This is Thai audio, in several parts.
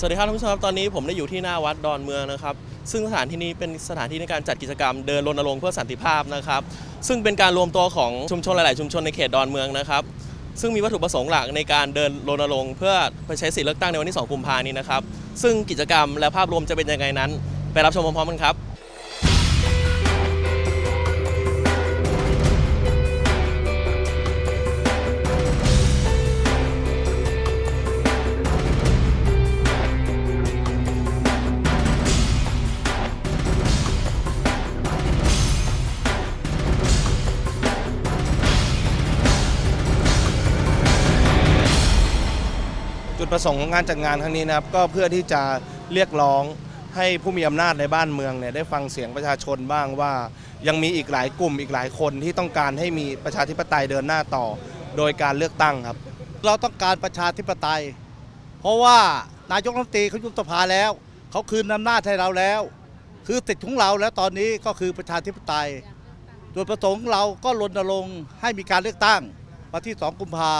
สวัสดีครับท่านผู้ชมครับตอนนี้ผมได้อยู่ที่หน้าวัดดอนเมืองนะครับ ซึ่งสถานที่นี้เป็นสถานที่ในการจัดกิจกรรมเดินรณรงค์เพื่อสันติภาพนะครับ ซึ่งเป็นการรวมตัวของชุมชนหลาย ๆ ชุมชนในเขตดอนเมืองนะครับ ซึ่งมีวัตถุประสงค์หลักในการเดินรณรงค์เพื่อไปใช้สิทธิเลือกตั้งในวันที่ 2 กุมภานี้นะครับ ซึ่งกิจกรรมและภาพรวมจะเป็นยังไงนั้น ไปรับชมพร้อมๆกันครับ ดประสงค์ของงานจัดงานครั้งนี้นะครับก็เพื่อที่จะเรียกร้องให้ผู้มีอำนาจในบ้านเมืองเนี่ยได้ฟังเสียงประชาชนบ้างว่า ยังมีอีกหลายกลุ่มอีกหลายคนที่ต้องการให้มีประชาธิปไตยเดินหน้าต่อ โดยการเลือกตั้งครับ เราต้องการประชาธิปไตย เพราะว่านายกรัฐมนตรีเขายุบสภาแล้วเขาคืนอำนาจให้เราแล้ว คือติดของเราแล้วตอนนี้ก็คือประชาธิปไตยจุดประสงค์เราก็รณรงค์ให้มีการเลือกตั้งวันที่ 2 กุมภา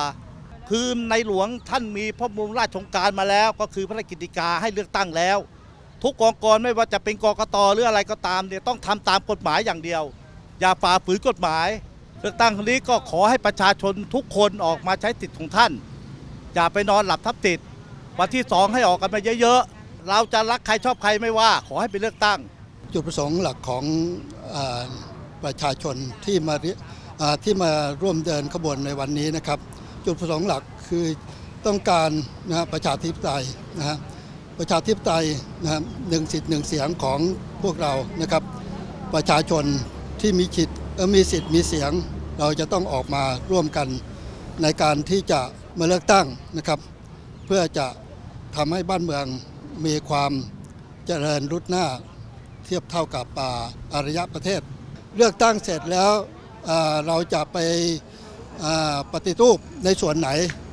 คือในหลวงท่านมีพระบรมราชองการมาแล้ว ก็คือพระราชกิกาให้เลือกตั้งแล้ว ทุกกองกรไม่ว่าจะเป็นกกตหรืออะไรก็ตามเนี่ยต้องทำตามกฎหมายอย่างเดียว อย่าฝ่าฝืนกฎหมาย เลือกตั้งครั้งนี้ก็ขอให้ประชาชนทุกคนออกมาใช้สิทธิ์ของท่าน อย่าไปนอนหลับทับติดวันที่สองให้ออกกันมาเยอะๆเราจะรักใครชอบใครไม่ว่า ขอให้ไปเลือกตั้ง จุดประสงค์หลักของอประชาชนที่มาที่มาร่วมเดินขบวนในวันนี้นะครับ จุดประสงค์หลักคือต้องการนะฮะประชาธิปไตยนะฮะประชาธิปไตยนะฮะหนึ่งสิทธิ์หนึ่งเสียงของพวกเรานะครับ ประชาชนที่มีสิทธิมีสิทธิ์มีเสียง เราจะต้องออกมาร่วมกันในการที่จะมาเลือกตั้งนะครับ เพื่อจะทำให้บ้านเมืองมีความเจริญรุดหน้าเทียบเท่ากับป่าอารยประเทศ เลือกตั้งเสร็จแล้วเราจะไป ปฏิรูปในส่วนไหน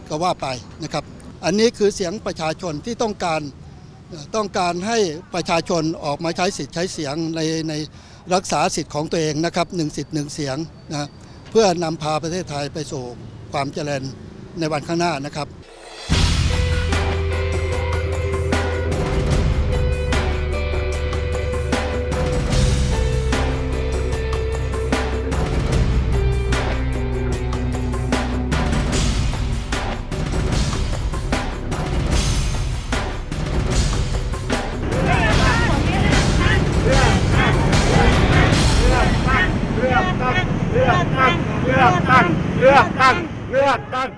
ก็ว่าไปนะครับ อันนี้คือเสียงประชาชนที่ต้องการต้องการให้ประชาชนออกมาใช้สิทธิ์ใช้เสียงในในรักษาสิทธิ์ของตัวเองนะครับหนึ่งสิทธิ์หนึ่งเสียงนะเพื่อนำพาประเทศไทยไปสู่ความเจริญในวันข้างหน้านะครับ อกตั้งเลือกตั้งเลือกตั้ง